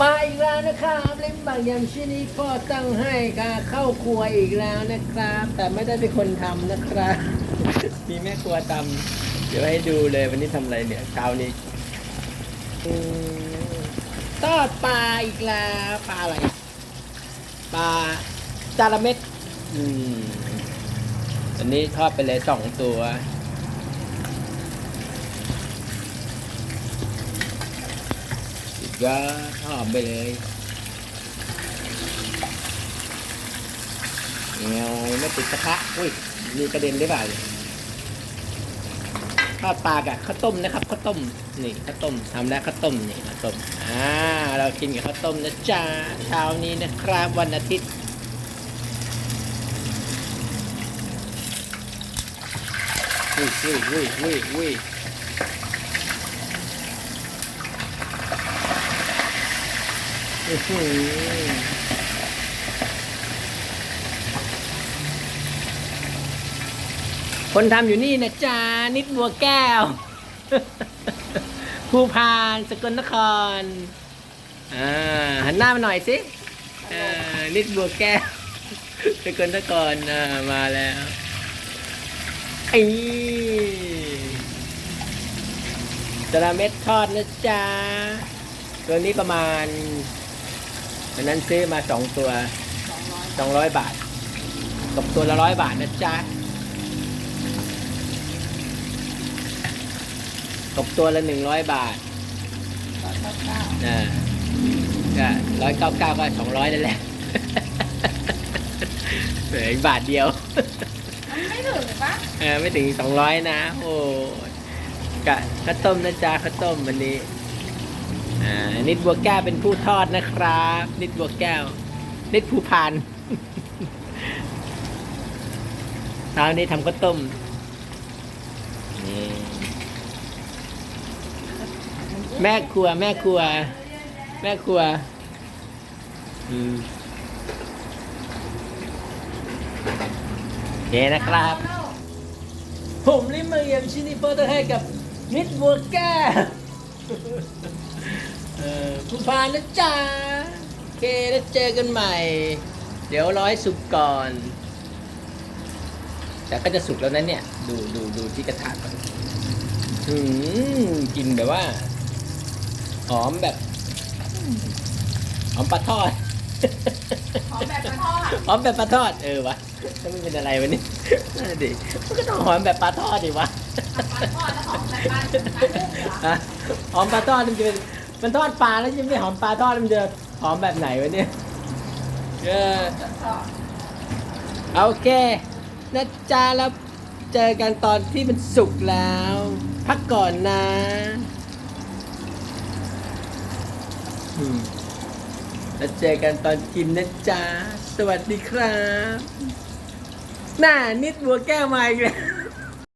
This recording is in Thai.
มาอีกแล้วนะครับเล่นบางยามชิ้นนี้พ่อตั้งให้การเข้าครัวอีกแล้วนะครับ แต่ไม่ได้เป็นคนทำนะครับ มีแม่ครัวทำเดี๋ยวให้ดูเลยวันนี้ทำอะไรเนี่ยเช้านี้อืมทอดปลาอีกแล้วปลาอะไรปลาจาระเม็ด อืมอันนี้ทอดไปเลยสองตัว สุดยอดหอมไปเลยเงาไม่ติดกระทะอุ้ย มีกระเด็นได้เปล่าเนี่ยทอดปลากับข้าวต้มนะครับข้าวต้มนี่ข้าวต้มทำแล้วข้าวต้มนี่ข้าวต้มอ่าเรากินกับข้าวต้มนะจ๊ะเช้านี้นะครับวันอาทิตย์อุ้ยอุ้ยอุ้ยอุ้ยอุ้ย อื้อหือคนทำอยู่นี่นะจ๊ะนิดบัวแก้ว ภูพานสกลนครอ่าหันหน้ามาหน่อยสิเออนิดบัวแก้วสกลนครอ่ามาแล้วไอ้จระเม็ดทอดนะจ๊ะตัวนี้ประมาณ วันนั้นซื้อมาสองตัวสองร้อยบาท ตกตัวละร้อยบาทนะจ๊ะ ตกตัวละหนึ่งร้อยบาทอ่าก็ร้อยเก้าเก้าก็สองร้อยนั่นแหละเหลืออีกบาทเดียว ไม่ถึงปะเออไม่ถึงสองร้อยนะ โอ้กะข้าวต้มนะจ๊ะข้าวต้มวันนี้ อ่านิดบัวแก้วเป็นผู้ทอดนะครับ นิดบัวแก้ว นิดภูพานเช้านี้ทำข้าวต้มนี่แม่ครัว แม่ครัว แม่ครัวอืมโอเคนะครับผมลิมเมอร์เยมชินิเฟอร์ให้กับนิดบัวแก้ว เออผู้พานนะจ๊ะโอเคแล้วเจอกันใหม่ เดี๋ยวร้อยสุกก่อน แต่ก็จะสุกแล้วนั้นเนี่ย ดูดูดูที่กระทะก่อนอืมกลินแบบว่า หอมแบบ หอมปลาทอด หอมแบบกระทอดหอมแบบปลาทอด เออวะถ้ามันเป็นอะไรวะนี่นั่นนะดิมันก็ต้องหอมแบบปลาทอดดิวะปลาทอดแล้วห อมแบบปลาปลาดุกเหรอฮะหอมปลาทอดมันจะเป็นมันทอดปลาแล้วจะไม่หอมปลาทอดมันจะหอมแบบไหนวะเนี่ยเออโอเคนะจ๊ะแล้วเจอกันตอนที่มันสุกแล้ว พักก่อนนะอืมแล้วเจอกันตอนกินนะจ๊ะ สวัสดีครับ น่านิดบัวแก้วมาอีกแล้ว